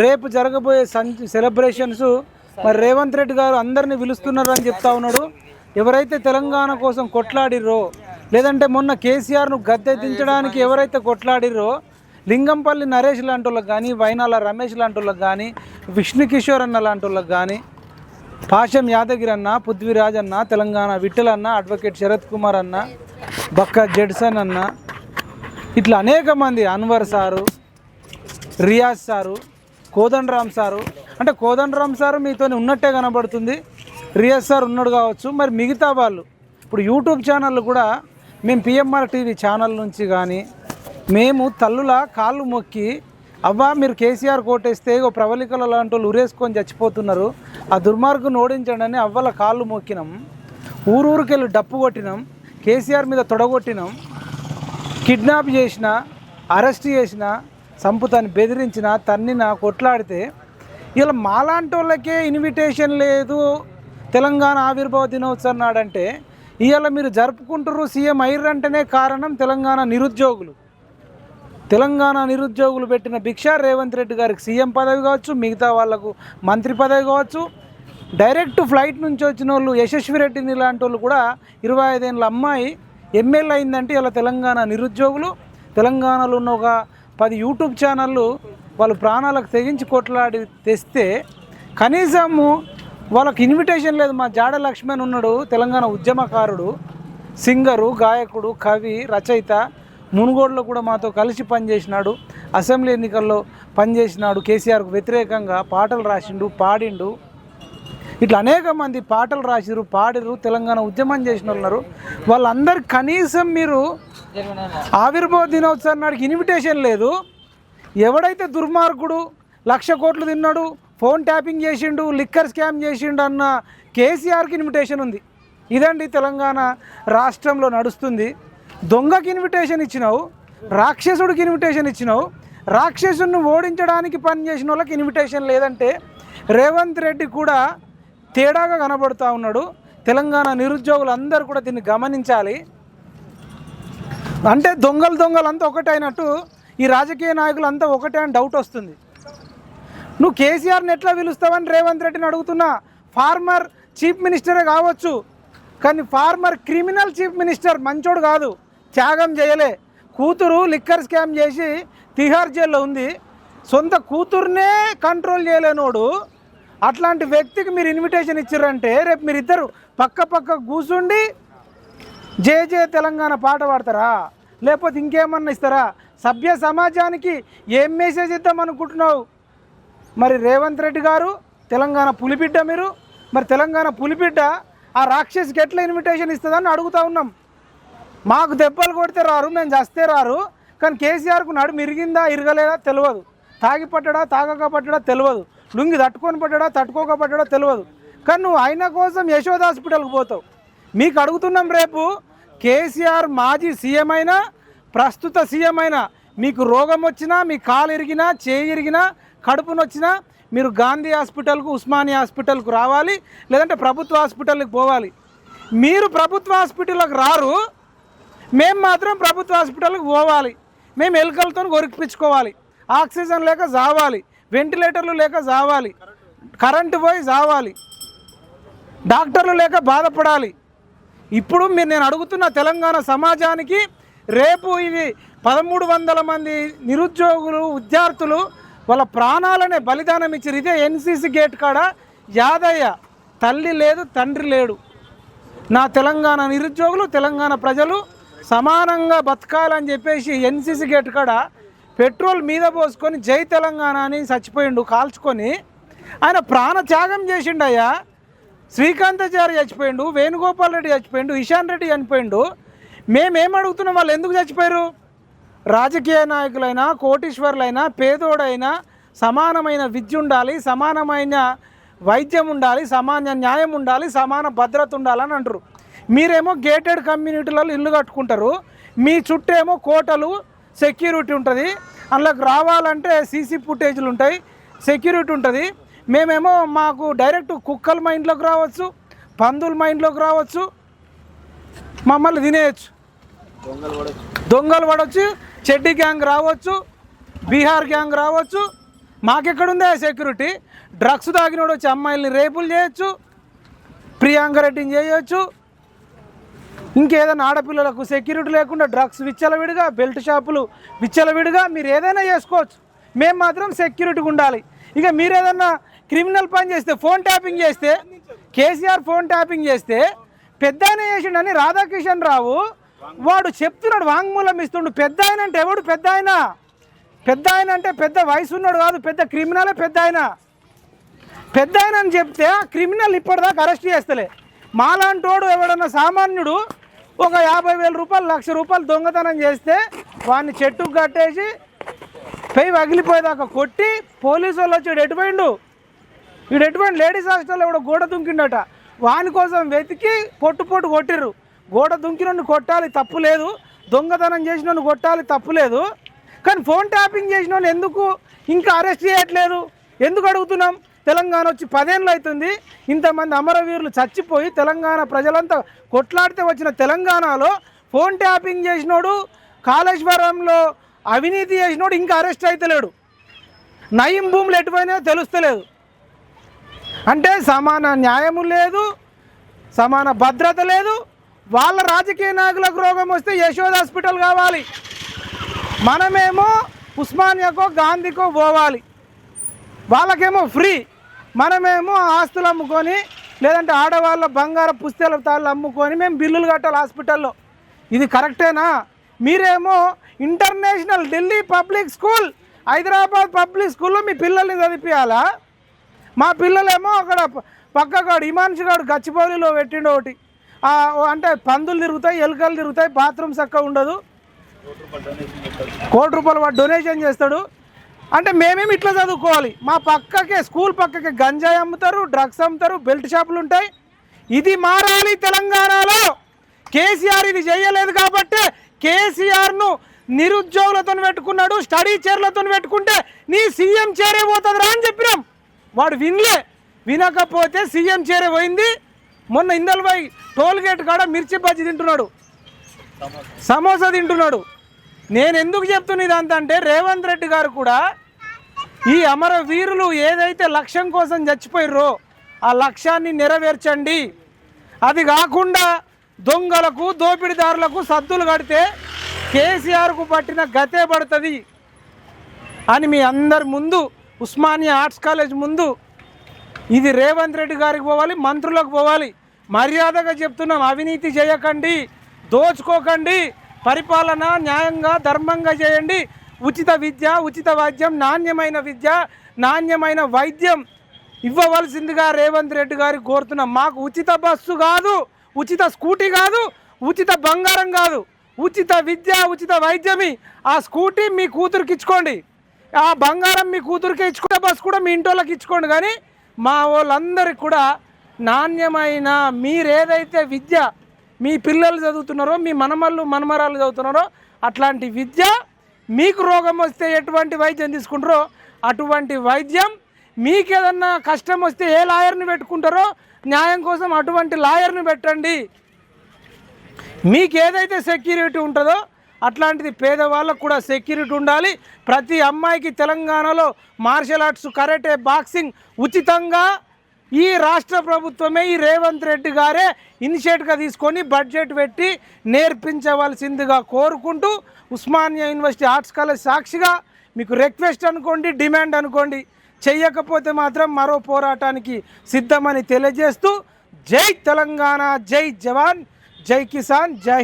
రేపు జరగబోయే సంచ సెలబ్రేషన్స్ మరి రేవంత్ రెడ్డి గారు అందరిని పిలుస్తున్నారు అని చెప్తా ఉన్నాడు. ఎవరైతే తెలంగాణ కోసం కొట్లాడిర్రో లేదంటే మొన్న కేసీఆర్ను గద్దె దించడానికి ఎవరైతే కొట్లాడిర్రో లింగంపల్లి నరేష్ లాంటి వాళ్ళకి కానీ వైనాల రమేష్ లాంటి వాళ్ళకి కానీ విష్ణు కిషోర్ అన్న లాంటి వాళ్ళకి కానీ పాషం యాదగిరి అన్న పృథ్వీరాజ్ అన్న తెలంగాణ విఠల్ అన్న అడ్వకేట్ శరత్ కుమార్ అన్న బక్క జడ్సన్ అన్న ఇట్లా అనేక మంది Anwar sir Riyaz sir Kodandaram sir. అంటే కోదండరామ్ సారు మీతో ఉన్నట్టే కనబడుతుంది. రియాజ్ సార్ ఉన్నాడు కావచ్చు మరి మిగతా వాళ్ళు. ఇప్పుడు యూట్యూబ్ ఛానళ్ళు కూడా మేము పిఎంఆర్ టీవీ ఛానల్ నుంచి కానీ మేము తల్లుల కాళ్ళు మొక్కి అవ్వా మీరు కేసీఆర్ కోటేస్తే ఓ ప్రవళికల లాంటి వాళ్ళు ఉరేసుకొని చచ్చిపోతున్నారు. ఆ దుర్మార్గుని ఓడించండి అని అవ్వల కాళ్ళు మొక్కినాం. ఊరూరికెళ్ళి డప్పు కొట్టినాం. కేసీఆర్ మీద తొడగొట్టినాం. కిడ్నాప్ చేసిన అరెస్ట్ చేసిన సంపుతాన్ని బెదిరించిన తన్నిన కొట్లాడితే ఇలా మాలాంటి వాళ్ళకే ఇన్విటేషన్ లేదు. తెలంగాణ ఆవిర్భావ దినోత్సవం నాడంటే ఇవాళ మీరు జరుపుకుంటారు సీఎం అయ్యారంటేనే కారణం తెలంగాణ నిరుద్యోగులు. తెలంగాణ నిరుద్యోగులు పెట్టిన భిక్ష రేవంత్ రెడ్డి గారికి సీఎం పదవి కావచ్చు మిగతా వాళ్ళకు మంత్రి పదవి కావచ్చు. డైరెక్ట్ ఫ్లైట్ నుంచి వచ్చిన వాళ్ళు యశస్వి రెడ్డిని లాంటి వాళ్ళు కూడా ఇరవై ఐదేళ్ళ అమ్మాయి ఎమ్మెల్యే అయిందంటే ఇలా తెలంగాణ నిరుద్యోగులు తెలంగాణలో ఉన్న ఒక పది యూట్యూబ్ ఛానళ్ళు వాళ్ళు ప్రాణాలకు తెగించి కొట్లాడి తెస్తే కనీసము వాళ్ళకి ఇన్విటేషన్ లేదు. మా జాడ లక్ష్మణ్ ఉన్నాడు తెలంగాణ ఉద్యమకారుడు సింగరు గాయకుడు కవి రచయిత మునుగోడులో కూడా మాతో కలిసి పనిచేసినాడు. అసెంబ్లీ ఎన్నికల్లో పనిచేసినాడు. కేసీఆర్కు వ్యతిరేకంగా పాటలు రాసిండు పాడిండు. ఇట్లా అనేక మంది పాటలు రాసిరు పాడిరు తెలంగాణ ఉద్యమం చేసిన వాళ్ళు ఉన్నారు వాళ్ళందరు కనీసం మీరు ఆవిర్భావ దినోత్సవం నాడికి ఇన్విటేషన్ లేదు. ఎవడైతే దుర్మార్గుడు లక్ష కోట్లు తిన్నాడు ఫోన్ ట్యాపింగ్ చేసిండు లిక్కర్ స్కామ్ చేసిండు అన్న కేసీఆర్కి ఇన్విటేషన్ ఉంది. ఇదండి తెలంగాణ రాష్ట్రంలో నడుస్తుంది. దొంగకి ఇన్విటేషన్ ఇచ్చినావు రాక్షసుడికి ఇన్విటేషన్ ఇచ్చినావు రాక్షసుని ఓడించడానికి పనిచేసిన వాళ్ళకి ఇన్విటేషన్ లేదంటే రేవంత్ రెడ్డి కూడా తేడాగా కనబడుతూ ఉన్నాడు. తెలంగాణ నిరుద్యోగులు అందరూ కూడా దీన్ని గమనించాలి. అంటే దొంగలు దొంగలు అంతా ఒకటే అయినట్టు ఈ రాజకీయ నాయకులు అంతా ఒకటే అని డౌట్ వస్తుంది. నువ్వు కేసీఆర్ని ఎట్లా పిలుస్తావని రేవంత్ రెడ్డిని అడుగుతున్నా. ఫార్మర్ చీఫ్ మినిస్టరే కావచ్చు. కానీ ఫార్మర్ క్రిమినల్ చీఫ్ మినిస్టర్ మంచోడు కాదు. త్యాగం చేయలే. కూతురు లిక్కర్ స్కామ్ చేసి తిహార్ జైల్లో ఉంది. సొంత కూతుర్నే కంట్రోల్ చేయలేనోడు. అట్లాంటి వ్యక్తికి మీరు ఇన్విటేషన్ ఇచ్చారంటే రేపు మీరిద్దరు పక్క పక్క కూర్చుండి జే జే తెలంగాణ పాట పాడతారా? లేకపోతే ఇంకేమన్నా ఇస్తారా? సభ్య సమాజానికి ఏం మెసేజ్ ఇద్దాం అనుకుంటున్నావు? మరి రేవంత్ రెడ్డి గారు తెలంగాణ పులిబిడ్డ మీరు మరి తెలంగాణ పులిబిడ్డ ఆ రాక్షసికి ఎట్లా ఇన్విటేషన్ ఇస్తుందని అడుగుతా ఉన్నాం. మాకు దెబ్బలు కొడితే రారు మేము చస్తే రారు కానీ కేసీఆర్కు నడుము ఇరిగిందా ఇరగలేదా తెలియదు. తాగి పట్టడా తాగక పట్టడా తెలియదు. లుంగి తట్టుకొని పట్టడా తట్టుకోక పట్టడా తెలియదు. కానీ నువ్వు ఆయన కోసం యశోద హాస్పిటల్కి పోతావు. మీకు అడుగుతున్నాం రేపు కేసీఆర్ మాజీ సీఎం అయినా ప్రస్తుత సీఎం అయినా మీకు రోగం వచ్చినా మీ కాలు ఇరిగినా చేయి ఇరిగినా కడుపు నొచ్చినా మీరు గాంధీ హాస్పిటల్కు ఉస్మానియా హాస్పిటల్కు రావాలి లేదంటే ప్రభుత్వ హాస్పిటల్కి పోవాలి. మీరు ప్రభుత్వ హాస్పిటల్కి రారు మేము మాత్రం ప్రభుత్వ హాస్పిటల్కి పోవాలి. మేము ఎలుకలతో కొరికిపించుకోవాలి ఆక్సిజన్ లేక జావాలి వెంటిలేటర్లు లేక జావాలి కరెంటు పోయి జావాలి డాక్టర్లు లేక బాధపడాలి. ఇప్పుడు మీరు నేను అడుగుతున్న తెలంగాణ సమాజానికి రేపు ఇది పదమూడు వందల మంది నిరుద్యోగులు విద్యార్థులు వాళ్ళ ప్రాణాలనే బలిదానం ఇచ్చారు. ఇదే ఎన్సీసీ గేట్ కాడ యాదయ్య తల్లి లేదు తండ్రి లేడు. నా తెలంగాణ నిరుద్యోగులు తెలంగాణ ప్రజలు సమానంగా బతకాలని చెప్పేసి ఎన్సీసీ గేట్ కాడ పెట్రోల్ మీద పోసుకొని జై తెలంగాణ అని చచ్చిపోయిండు కాల్చుకొని. ఆయన ప్రాణ త్యాగం చేసిండయ్యా. శ్రీకాంతాచారి చచ్చిపోయిండు వేణుగోపాల్ రెడ్డి చచ్చిపోయిండు ఇషాన్ రెడ్డి చనిపోయిండు. మేమేం అడుగుతున్నాం వాళ్ళు ఎందుకు చచ్చిపోయారు? రాజకీయ నాయకులైనా కోటీశ్వర్లైనా పేదోడైనా సమానమైన విద్య ఉండాలి సమానమైన వైద్యం ఉండాలి సమాన న్యాయం ఉండాలి సమాన భద్రత ఉండాలని అంటారు మీరేమో గేటెడ్ కమ్యూనిటీలలో ఇల్లు కట్టుకుంటారు మీ చుట్టేమో కోటలు సెక్యూరిటీ ఉంటుంది అందులోకి రావాలంటే సీసీ ఫుటేజ్లు ఉంటాయి సెక్యూరిటీ ఉంటుంది. మేమేమో మాకు డైరెక్ట్ కుక్కల మా ఇంట్లోకి రావచ్చు పందులు మా ఇంట్లోకి రావచ్చు మమ్మల్ని తినేయచ్చు. దొంగలు పడవచ్చు చెడ్డి గ్యాంగ్ రావచ్చు బీహార్ గ్యాంగ్ రావచ్చు మాకెక్కడుందా సెక్యూరిటీ? డ్రగ్స్ తాగినోడు వచ్చి అమ్మాయిల్ని రేపులు చేయొచ్చు ప్రియాంక రెడ్డిని చేయొచ్చు. ఇంకేదైనా ఆడపిల్లలకు సెక్యూరిటీ లేకుండా డ్రగ్స్ విచ్చలవిడిగా బెల్ట్ షాపులు విచ్చలవిడిగా మీరు ఏదైనా చేసుకోవచ్చు. మేము మాత్రం సెక్యూరిటీగా ఉండాలి. ఇక మీరు ఏదైనా క్రిమినల్ పని చేస్తే ఫోన్ ట్యాపింగ్ చేస్తే కేసీఆర్ ఫోన్ ట్యాపింగ్ చేస్తే పెద్ద ఆయన చేసిండని రాధాకిషన్ రావు వాడు చెప్తున్నాడు వాంగ్మూలం ఇస్తుండు. పెద్ద ఆయన అంటే ఎవడు? పెద్ద ఆయన. పెద్ద ఆయన అంటే పెద్ద వయసు ఉన్నాడు కాదు పెద్ద క్రిమినలే పెద్ద ఆయన. పెద్ద ఆయన అని చెప్తే ఆ క్రిమినల్ ఇప్పటిదాకా అరెస్ట్ చేస్తలే. మాలాంటోడు ఎవడన్నా సామాన్యుడు ఒక యాభై వేల రూపాయలు లక్ష రూపాయలు దొంగతనం చేస్తే వాడిని చెట్టుకు కట్టేసి పెయి పగిలిపోయేదాకా కొట్టి పోలీసు వాళ్ళు వచ్చి ఎటుపోయిండు వీడు ఎటువంటి లేడీస్ హాస్టల్లో కూడా గోడ దుంకిండట. వాని కోసం వెతికి పొట్టు పొట్టు కొట్టిర్రు. గోడ దుంకినన్ను కొట్టాలి తప్పు లేదు. దొంగతనం చేసిన కొట్టాలి తప్పు లేదు. కానీ ఫోన్ ట్యాపింగ్ చేసిన ఎందుకు ఇంకా అరెస్ట్ చేయట్లేదు? ఎందుకు అడుగుతున్నాం? తెలంగాణ వచ్చి పదేళ్ళు అవుతుంది. ఇంతమంది అమరవీరులు చచ్చిపోయి తెలంగాణ ప్రజలంతా కొట్లాడితే వచ్చిన తెలంగాణలో ఫోన్ ట్యాపింగ్ చేసినోడు కాళేశ్వరంలో అవినీతి చేసినోడు ఇంకా అరెస్ట్ అవుతలేడు నయం భూములు ఎటుపోయినాయో తెలుస్తలేదు. అంటే సమాన న్యాయము లేదు సమాన భద్రత లేదు. వాళ్ళ రాజకీయ నాయకులకు రోగం వస్తే యశోద హాస్పిటల్ కావాలి. మనమేమో ఉస్మానియాకో గాంధీకో పోవాలి. వాళ్ళకేమో ఫ్రీ. మనమేమో ఆస్తులు అమ్ముకొని లేదంటే ఆడవాళ్ళ బంగార పుస్తకాల తాళ్ళు అమ్ముకొని మేము బిల్లులు కట్టాలి హాస్పిటల్లో. ఇది కరెక్టేనా? మీరేమో international Delhi public school Hyderabad public స్కూల్లో మీ పిల్లల్ని చదివించాలా మా పిల్లలేమో అక్కడ పక్కగాడు ఇమాన్షి గాడు గచ్చిబౌలిలో పెట్టిండు ఒకటి. అంటే పందులు తిరుగుతాయి ఎలుకలు తిరుగుతాయి బాత్రూమ్ చక్క ఉండదు. కోటి రూపాయలు వాడు డొనేషన్ చేస్తాడు. అంటే మేమేమి ఇట్లా చదువుకోవాలి. మా పక్కకే స్కూల్ పక్కకే గంజాయి అమ్ముతారు డ్రగ్స్ అమ్ముతారు బెల్ట్ షాపులు ఉంటాయి. ఇది మారాలి తెలంగాణలో. కేసీఆర్ ఇది చేయలేదు కాబట్టి కేసీఆర్ను నిరుద్యోగులతో పెట్టుకున్నాడు స్టడీ చైర్లతో పెట్టుకుంటే నీ సీఎం చేరే పోతుందిరా అని చెప్పినాం. వాడు వినలే. వినకపోతే సీఎం చేరే పోయింది. మొన్న ఇందల్బాయ్ టోల్ గేట్ కాడ మిర్చి బజ్జి తింటున్నాడు. సమోసా తింటున్నాడు. నేను ఎందుకు చెప్తున్నా ఇదంతా అంటే రేవంత్ రెడ్డి గారు కూడా ఈ అమర వీరులు ఏదైతే లక్ష్యం కోసం చచ్చిపోయారో ఆ లక్ష్యాన్ని నెరవేర్చండి. అది కాకుండా దొంగలకు దోపిడీదారులకు సద్దులు కడితే కేసీఆర్కు పట్టిన గతే పడుతుంది. అని మీ అందరి ముందు ఉస్మానియా ఆర్ట్స్ కాలేజ్ ముందు ఇది రేవంత్ రెడ్డి గారికి పోవాలి మంత్రులకు పోవాలి. మర్యాదగా చెప్తున్నాం అవినీతి చేయకండి దోచుకోకండి పరిపాలన న్యాయంగా ధర్మంగా చేయండి. ఉచిత విద్య ఉచిత వైద్యం నాణ్యమైన విద్య నాణ్యమైన వైద్యం ఇవ్వవలసిందిగా రేవంత్ రెడ్డి గారికి కోరుతున్నాం. మాకు ఉచిత బస్సు కాదు ఉచిత స్కూటీ కాదు ఉచిత బంగారం కాదు ఉచిత విద్య ఉచిత వైద్యమి. ఆ స్కూటీ మీ కూతురికి ఇచ్చుకోండి. ఆ బంగారం మీ కూతురికి ఇచ్చుకునే బస్సు కూడా మీ ఇంటోళ్ళకి ఇచ్చుకోండి. కానీ మా వాళ్ళందరికి కూడా నాణ్యమైన మీరేదైతే విద్య మీ పిల్లలు చదువుతున్నారో మీ మనమళ్ళు మనమరాలు చదువుతున్నారో అట్లాంటి విద్య మీకు రోగం వస్తే ఎటువంటి వైద్యం తీసుకుంటారో అటువంటి వైద్యం మీకేదన్నా కష్టం వస్తే ఏ లాయర్ని పెట్టుకుంటారో న్యాయం కోసం అటువంటి లాయర్ని పెట్టండి. మీకు ఏదైతే సెక్యూరిటీ ఉంటుందో అట్లాంటిది పేదవాళ్ళకు కూడా సెక్యూరిటీ ఉండాలి. ప్రతి అమ్మాయికి తెలంగాణలో మార్షల్ ఆర్ట్స్ కరాటే బాక్సింగ్ ఉచితంగా ఈ రాష్ట్ర ప్రభుత్వమే ఈ రేవంత్ రెడ్డి గారే ఇనిషియేట్గా తీసుకొని బడ్జెట్ పెట్టి నేర్పించవలసిందిగా కోరుకుంటూ ఉస్మానియా యూనివర్సిటీ ఆర్ట్స్ కాలేజ్ సాక్షిగా మీకు రిక్వెస్ట్ అనుకోండి డిమాండ్ అనుకోండి. చెయ్యకపోతే మాత్రం మరో పోరాటానికి సిద్ధమని తెలియజేస్తూ జై తెలంగాణ జై జవాన్ జై కిసాన్ జై